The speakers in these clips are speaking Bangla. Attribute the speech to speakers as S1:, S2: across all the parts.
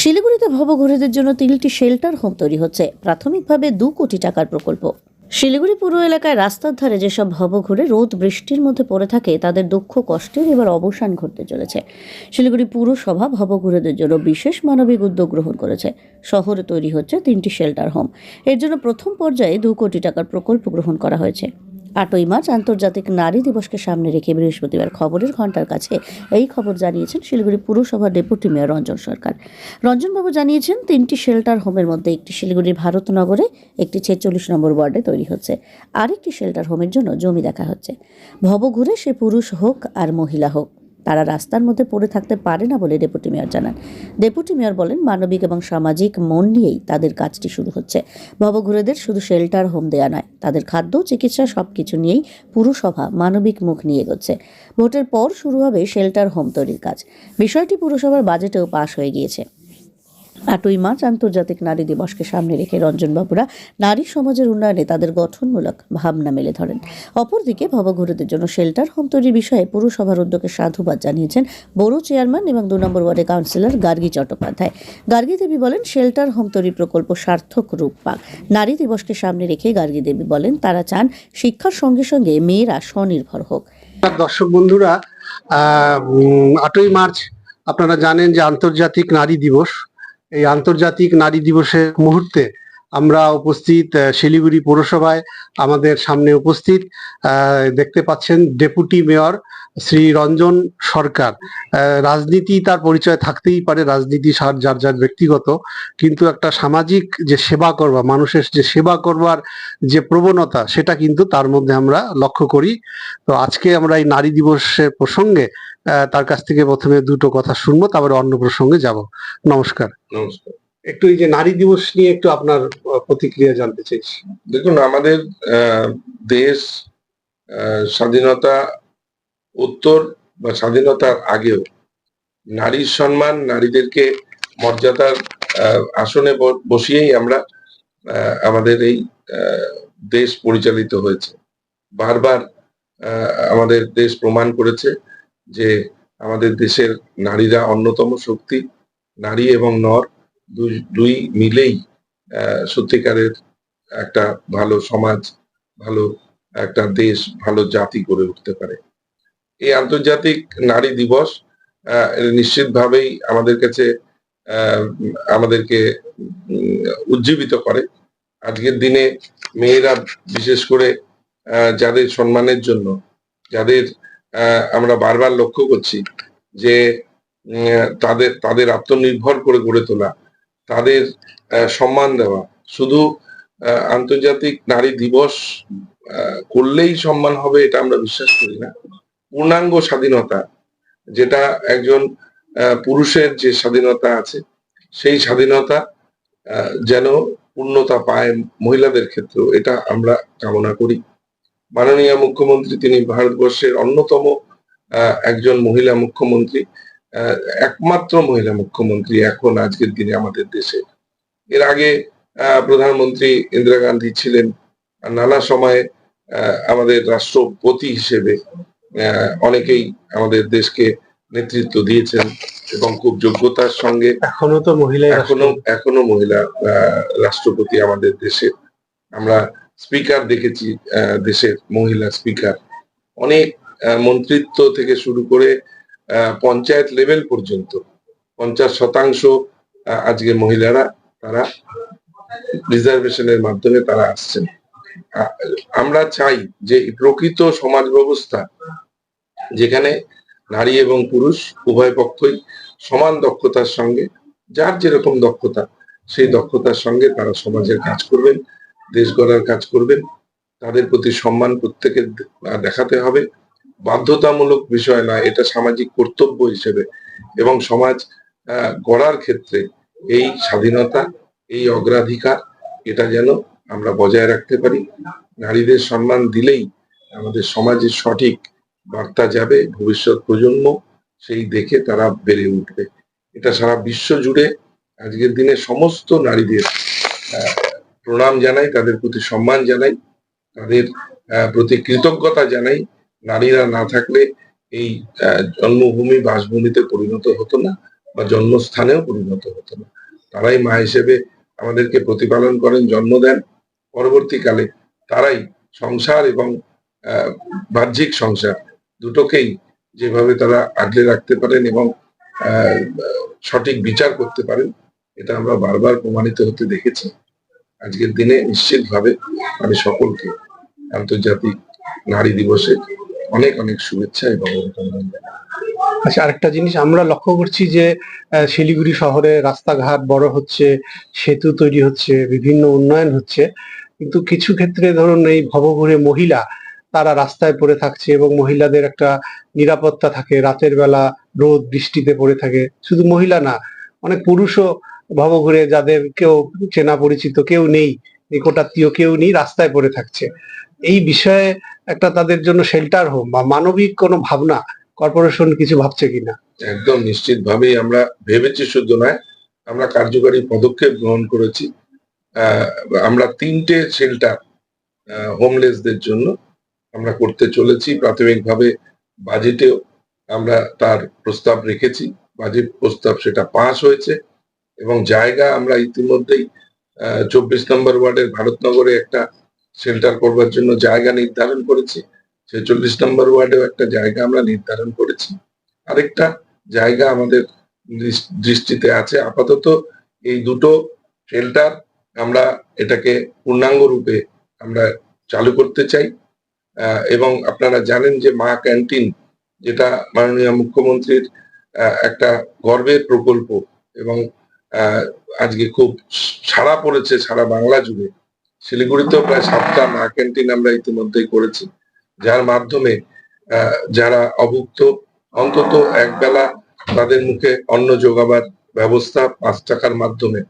S1: শিলিগুড়িতে ভবঘুরেদের জন্য তিনটি শেল্টার হোম তৈরি হচ্ছে। প্রাথমিকভাবে দু কোটি টাকার প্রকল্প। শিলিগুড়ি পুরো এলাকায় রাস্তার ধারে যেসব ভবঘুরে রোদ বৃষ্টির মধ্যে পড়ে থাকে, তাদের দুঃখ কষ্টের এবার অবসান ঘটতে চলেছে। শিলিগুড়ি পুরসভা ভবঘুরেদের জন্য বিশেষ মানবিক উদ্যোগ গ্রহণ করেছে। শহরে তৈরি হচ্ছে তিনটি শেল্টার হোম। এর জন্য প্রথম পর্যায়ে দু কোটি টাকার প্রকল্প গ্রহণ করা হয়েছে। আটই মার্চ আন্তর্জাতিক নারী দিবসকে সামনে রেখে বৃহস্পতিবার খবরের ঘণ্টার কাছে এই খবর জানিয়েছেন শিলিগুড়ি পুরসভার ডেপুটি মেয়র রঞ্জন সরকার। রঞ্জনবাবু জানিয়েছেন, তিনটি শেল্টার হোমের মধ্যে একটি শিলিগুড়ির ভারতনগরে, একটি ছেচল্লিশ নম্বর ওয়ার্ডে তৈরি হচ্ছে। আরেকটি শেল্টার হোমের জন্য জমি দেখা হচ্ছে। ভবঘুরে সে পুরুষ হোক আর মহিলা হোক। তারা রাস্তার মধ্যে পড়ে থাকতে পারে না বলে ডেপুটি মেয়র জানান। ডেপুটি মেয়র বলেন, মানবিক এবং সামাজিক মন নিয়েই তাদের কাজটি শুরু হচ্ছে। ভবঘুরেদের শুধু শেল্টার, হোম দেয়া নয়, তাদের খাদ্য, চিকিৎসা সব কিছু নিয়েই পুরসভা মানবিক মুখ নিয়ে এগোচ্ছে। ভোটের পর শুরু হবে শেল্টার, হোম তৈরির কাজ। বিষয়টি পুরসভার বাজেটেও পাশ হয়ে গিয়েছে। আটই মার্চ আন্তর্জাতিক নারী দিবসকে সামনে রেখে রঞ্জনবাবুরা নারী সমাজের উন্নয়নে তাদের গঠনমূলক ভাবনা মেলে ধরেন। অপরদিকে ভবঘুরুদের জন্য শেল্টার হোম তৈরির বিষয়ে পুরসভার উদ্যোগে সাধুবাদ জানিয়েছেন বড় চেয়ারম্যান এবং দু নম্বর ওয়ার্ডে কাউন্সিলর গার্গী চট্টোপাধ্যায়। গার্গী দেবী বলেন, শেল্টার হোম তৈরি প্রকল্প সার্থক রূপ পাক। নারী দিবসকে সামনে রেখে গার্গী দেবী বলেন, তারা চান শিক্ষার সঙ্গে সঙ্গে মেয়েরা স্বনির্ভর হোক।
S2: দর্শক বন্ধুরা আটই মার্চ আপনারা জানেন যে আন্তর্জাতিক নারী দিবস। এই আন্তর্জাতিক নারী দিবসের মুহূর্তে আমরা উপস্থিত শিলিগুড়ি পৌরসভায় আমাদের সামনে উপস্থিত দেখতে পাচ্ছেন ডেপুটি মেয়র শ্রী রঞ্জন সরকার। রাজনীতি তার পরিচয় থাকতেই পারে, রাজনীতি সার, যার যার ব্যক্তিগত, কিন্তু একটা সামাজিক যে সেবা করবা মানুষের যে সেবা করবার যে প্রবণতা, সেটা কিন্তু তার মধ্যে আমরা লক্ষ্য করি। তো আজকে আমরা এই নারী দিবসের প্রসঙ্গে তার কাছ থেকে প্রথমে দুটো কথা শুনব, তারপরে অন্য প্রসঙ্গে যাব। নমস্কার।
S3: নমস্কার।
S2: একটু এই যে নারী দিবস নিয়ে একটু আপনার প্রতিক্রিয়া জানতে চাইছি।
S3: দেখুন, আমাদের দেশ স্বাধীনতা উত্তর বা স্বাধীনতার আগেও নারীর সম্মান, নারীদেরকে মর্যাদার আসনে বসিয়েই আমরা আমাদের এই দেশ পরিচালিত হয়েছে। বারবার আমাদের দেশ প্রমাণ করেছে যে আমাদের দেশের নারীরা অন্যতম শক্তি, নারী এবং নর। দুই মিলেই সত্যিকারের একটা ভালো সমাজ, ভালো একটা দেশ, ভালো জাতি গড়ে উঠতে পারে। এই আন্তর্জাতিক নারী দিবস নিশ্চিতভাবেই আমাদের কাছে আমাদেরকে উজ্জীবিত করে। আজকের দিনে মেয়েরা বিশেষ করে যাদের সম্মানের জন্য, যাদের আমরা বারবার লক্ষ্য করছি যে তাদের তাদের আত্মনির্ভর করে গড়ে তোলা তাদের সম্মান দেওয়া। শুধু আন্তর্জাতিক নারী দিবস করলেই সম্মান হবে, এটা আমরা বিশ্বাস করি না। পূর্ণাঙ্গ স্বাধীনতা, যেটা একজন পুরুষের যে স্বাধীনতা আছে, সেই স্বাধীনতা যেন পূর্ণতা পায় মহিলাদের ক্ষেত্রেও, এটা আমরা কামনা করি। মাননীয় মুখ্যমন্ত্রী, তিনি ভারতবর্ষের অন্যতম একজন মহিলা মুখ্যমন্ত্রী। একমাত্র মহিলা মুখ্যমন্ত্রী এখন আজকের দিনে আমাদের দেশে। এর আগে প্রধানমন্ত্রী ইন্দিরা গান্ধী ছিলেন নানা সময়ে আমাদের রাষ্ট্রপতি হিসেবে অনেকেই আমাদের দেশকে নেতৃত্ব দিয়েছেন এবং খুব যোগ্যতার সঙ্গে
S2: এখনও তো মহিলা
S3: এখনও এখনও মহিলা আহ, রাষ্ট্রপতি আমাদের দেশে। আমরা স্পিকার দেখেছি আহ, দেশের মহিলা স্পিকার। অনেক মন্ত্রিত্ব থেকে শুরু করে পঞ্চায়েত লেভেল পর্যন্ত। পঞ্চাশ শতাংশ আজকে মহিলারা তারা রিজার্ভেশনের মাধ্যমে তারা আসছেন। আমরা চাই যে প্রকৃত সমাজ ব্যবস্থা যেখানে নারী এবং পুরুষ উভয় পক্ষই সমান দক্ষতার সঙ্গে, যার যেরকম দক্ষতা, সেই দক্ষতার সঙ্গে তারা সমাজের কাজ করবেন, দেশ গড়ার কাজ করবেন। তাদের প্রতি সম্মান প্রত্যেকের দেখাতে হবে। বাধ্যতামূলক বিষয় নয়, এটা সামাজিক কর্তব্য হিসেবে। এবং সমাজ গড়ার ক্ষেত্রে এই স্বাধীনতা, এই অগ্রাধিকার, এটা যেন আমরা বজায় রাখতে পারি। নারীদের সম্মান দিলেই আমাদের সমাজের সঠিক বার্তা যাবে, ভবিষ্যৎ প্রজন্ম সেই দেখে তারা বেড়ে উঠবে। এটা সারা বিশ্ব জুড়ে আজকের দিনে সমস্ত নারীদের প্রণাম জানাই, তাদের প্রতি সম্মান জানাই, তাদের প্রতি কৃতজ্ঞতা জানাই। নারীরা না থাকলে এই জন্মভূমি বাসভূমিতে পরিণত হতো না বা জন্মস্থানেও পরিণত হতো না। তারাই মা হিসেবে আমাদেরকে প্রতিপালন করেন, জন্ম দেন। পরবর্তীকালে তারাই সংসার এবং বাহ্যিক সংসার দুটোকেই যেভাবে তারা আগলে রাখতে পারেন এবং সঠিক বিচার করতে পারেন, এটা আমরা বারবার প্রমাণিত হতে দেখেছি। আজকের দিনে নিশ্চিতভাবে আমি সকলকে আন্তর্জাতিক নারী দিবসে অনেক অনেক শুভেচ্ছা এবং অভিনন্দন
S2: আচ্ছা আরেকটা জিনিস আমরা লক্ষ্য করছি যে শিলিগুড়ি শহরে রাস্তাঘাট বড় হচ্ছে, সেতু তৈরি হচ্ছে, বিভিন্ন উন্নয়ন হচ্ছে। কিন্তু কিছু ক্ষেত্রে ধরুন এই ভবঘুরে মহিলা, তারা রাস্তায় পড়ে থাকছে এবং মহিলাদের একটা নিরাপত্তা থাকে, রাতের বেলা রোদ, বৃষ্টিতে পড়ে থাকে। শুধু মহিলা না, অনেক পুরুষও ভবঘুরে যাদের কেউ চেনা পরিচিত কেউ নেই, নিকটাত্মীয় কেউ নেই, রাস্তায় পড়ে থাকছে। এই বিষয়ে একটা তাদের জন্য শেল্টার হোম বা মানবিক কোনো ভাবনা কর্পোরেশন কিছু ভাবছে কিনা?
S3: একদম নিশ্চিতভাবেই আমরা ভেবেছি, শুধু নয়, আমরা কার্যকরী পদক্ষেপ গ্রহণ করেছি। আমরা তিনটে শেল্টার হোমলেসদের জন্য আমরা করতে চলেছি। প্রাথমিকভাবে বাজেটেও আমরা তার প্রস্তাব রেখেছি। বাজেট প্রস্তাব সেটা পাস হয়েছে এবং জায়গা আমরা ইতিমধ্যেই চব্বিশ নম্বর ওয়ার্ডের ভারতনগরে একটা শেল্টার করবার জন্য জায়গা নির্ধারণ করেছি। ছেচল্লিশ নম্বর ওয়ার্ডেও একটা জায়গা আমরা নির্ধারণ করেছি। আরেকটা জায়গা আমাদের দৃষ- দৃষ্টিতে আছে। আপাতত এই দুটো শেল্টার আমরা এটাকে পূর্ণাঙ্গ রূপে আমরা চালু করতে চাই। এবং আপনারা জানেন যে মা ক্যান্টিন যেটা মাননীয় মুখ্যমন্ত্রীর একটা গর্বের প্রকল্প এবং আজকে খুব সাড়া পড়েছে সারা বাংলা জুড়ে। শিলিগুড়িতেও প্রায় সাতটা মা ক্যান্টিন আমরা ইতিমধ্যেই করেছি, যার মাধ্যমে যারা অভুক্ত, অন্তত একবেলা তাদের মুখে অন্ন যোগাবার ব্যবস্থা পাঁচ টাকার মাধ্যমে।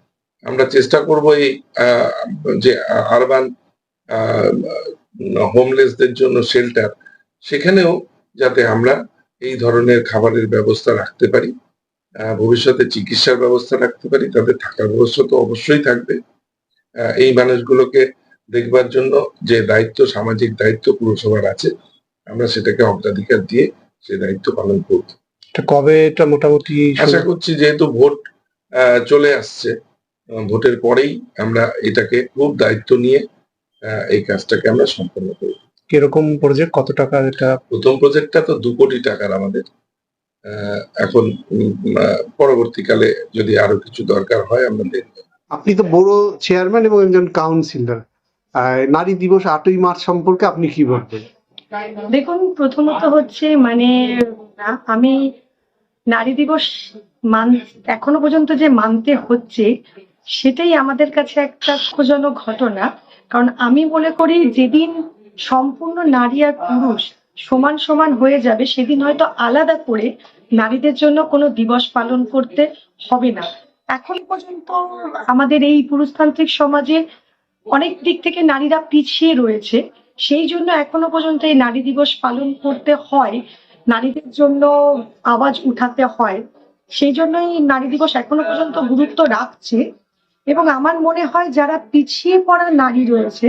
S3: আমরা চেষ্টা করব এই যে আরবান হোমলেসদের জন্য শেল্টার, সেখানেও যাতে আমরা এই ধরনের খাবারের ব্যবস্থা রাখতে পারি ভবিষ্যতে চিকিৎসার ব্যবস্থা রাখতে পারি, তাদের থাকার ব্যবস্থা তো অবশ্যই থাকবে। এই মানুষগুলোকে দেখবার জন্য যে দায়িত্ব সামাজিক দায়িত্ব পুরসভার আছে আমরা সেটাকে অগ্রাধিকার দিয়ে সে দায়িত্ব পালন করব।
S2: কবে এটা মোটামুটি
S3: আশা করছি যেহেতু ভোট চলে আসছে ভোটের পরেই আমরা এটাকে খুব দায়িত্ব নিয়ে আহ, এই কাজটাকে আমরা সম্পন্ন করব।
S2: কীরকম প্রজেক্ট কত টাকা এটা?
S3: প্রথম প্রজেক্টটা তো দু কোটি টাকার আমাদের। আহ, এখন পরবর্তীকালে যদি আরও কিছু দরকার হয় আমরা দেখব।
S2: আপনি তো বড় চেয়ারম্যান এবং একজন কাউন্সিলর। নারী দিবস আটই মার্চ সম্পর্কে আপনি কি বলবেন
S4: দেখুন, প্রথমত হচ্ছে মানে আমি নারী দিবস মান, এখনও পর্যন্ত যে মানতে হচ্ছে, সেটাই আমাদের কাছে একটা দুঃখজনক ঘটনা। কারণ আমি মনে করি, যেদিন সম্পূর্ণ নারী আর পুরুষ সমান সমান হয়ে যাবে, সেদিন হয়তো আলাদা করে নারীদের জন্য কোনো দিবস পালন করতে হবে না। এখন পর্যন্ত আমাদের এই পুরুষতান্ত্রিক সমাজে অনেক দিক থেকে নারীরা পিছিয়ে রয়েছে। সেই জন্য এখনও পর্যন্ত এই নারী দিবস পালন করতে হয়, নারীদের জন্য আওয়াজ উঠাতে হয়। সেই জন্যই নারী দিবস এখনও পর্যন্ত গুরুত্ব রাখছে। এবং আমার মনে হয় যারা পিছিয়ে পড়া নারী রয়েছে,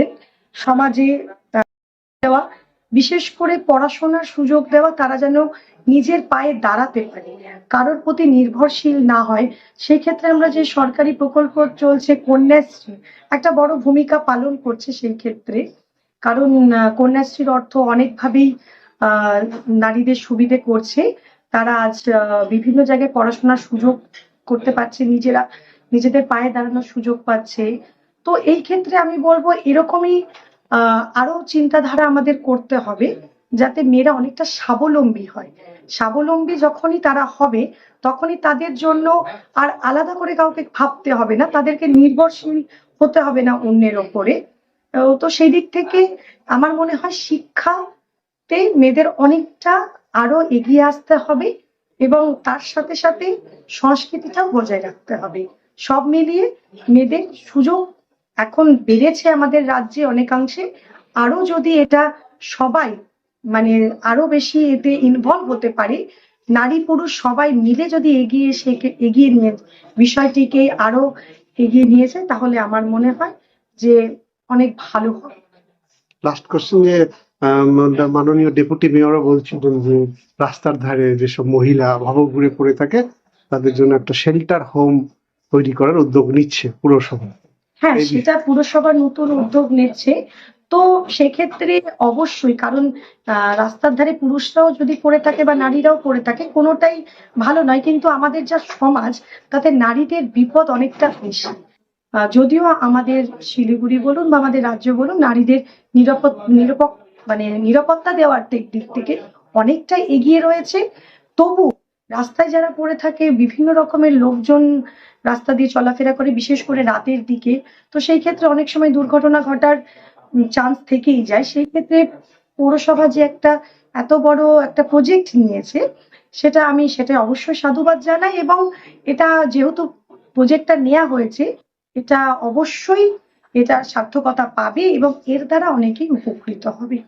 S4: সমাজে দেওয়া, বিশেষ করে পড়াশোনার সুযোগ দেওয়া, তারা যেন নিজের পায়ে দাঁড়াতে পারে। কারোর প্রতি নির্ভরশীল না হয় সেই ক্ষেত্রে আমরা যে সরকারি প্রকল্প চলছে কন্যাশ্রী, একটা বড় ভূমিকা পালন করছে সেই ক্ষেত্রে। কারণ কন্যাশ্রীর অর্থ অনেকভাবেই নারীদের সুবিধে করছে। তারা আজ বিভিন্ন জায়গায় পড়াশোনার সুযোগ করতে পারছে, নিজেরা, নিজেদের পায়ে দাঁড়ানোর সুযোগ পাচ্ছে। তো এই ক্ষেত্রে আমি বলব, এরকমই আরও চিন্তাধারা আমাদের করতে হবে, যাতে মেয়েরা অনেকটা স্বাবলম্বী হয়। স্বাবলম্বী যখনই তারা হবে, তখনই তাদের জন্য আর আলাদা করে কাউকে ভাবতে হবে না, তাদেরকে নির্ভরশীল হতে হবে না অন্যের ওপরে। তো সেই দিক থেকে আমার মনে হয় শিক্ষাতে মেয়েদের অনেকটা আরও এগিয়ে আসতে হবে এবং তার সাথে সাথে সংস্কৃতিটাও বজায় রাখতে হবে। সব মিলিয়ে মেয়েদের সুযোগ এখন বেড়েছে আমাদের রাজ্যে অনেকাংশে। আরও যদি এটা সবাই মানে আরও বেশি এতে ইনভলভ হতে পারে। নারী পুরুষ সবাই মিলে যদি এগিয়ে এসে একে- এগিয়ে নিয়ে বিষয়টিকে আরও এগিয়ে নিয়ে যায় তাহলে আমার মনে হয় যে অনেক ভালো হবে।
S2: লাস্ট কোশ্চেন যে মাননীয় ডেপুটি মেয়রও বলছিলেন যে রাস্তার ধারে যেসব মহিলা ভবঘুরে পড়ে থাকে তাদের জন্য একটা শেল্টার হোম তৈরি করার উদ্যোগ নিচ্ছে পুরসভা।
S4: হ্যাঁ সেটা পুরসভা নতুন উদ্যোগ নিচ্ছে। তো সেক্ষেত্রে অবশ্যই, কারণ রাস্তার ধারে পুরুষরাও যদি পড়ে থাকে বা নারীরাও পড়ে থাকে, কোনোটাই ভালো নয়। কিন্তু আমাদের যা সমাজ, তাতে নারীদের বিপদ অনেকটা বেশি। যদিও আমাদের শিলিগুড়ি বলুন বা আমাদের রাজ্য বলুন, নারীদের নিরাপদ নিরাপদ মানে নিরাপত্তা দেওয়ার দিক দিক থেকে অনেকটাই এগিয়ে রয়েছে। তবু রাস্তায় যারা পড়ে থাকে, বিভিন্ন রকমের লোকজন রাস্তা দিয়ে চলাফেরা করে, বিশেষ করে রাতের দিকে, তো সেই ক্ষেত্রে অনেক সময় দুর্ঘটনা ঘটার চান্স থেকেই যায়। সেই ক্ষেত্রে পৌরসভা যে একটা এত বড় একটা প্রজেক্ট নিয়েছে, সেটা আমি সেটা অবশ্যই সাধুবাদ জানাই এবং এটা যেহেতু প্রজেক্টটা নেওয়া হয়েছে, এটা অবশ্যই এটা সার্থকতা পাবে এবং এর দ্বারা অনেকেই উপকৃত হবে।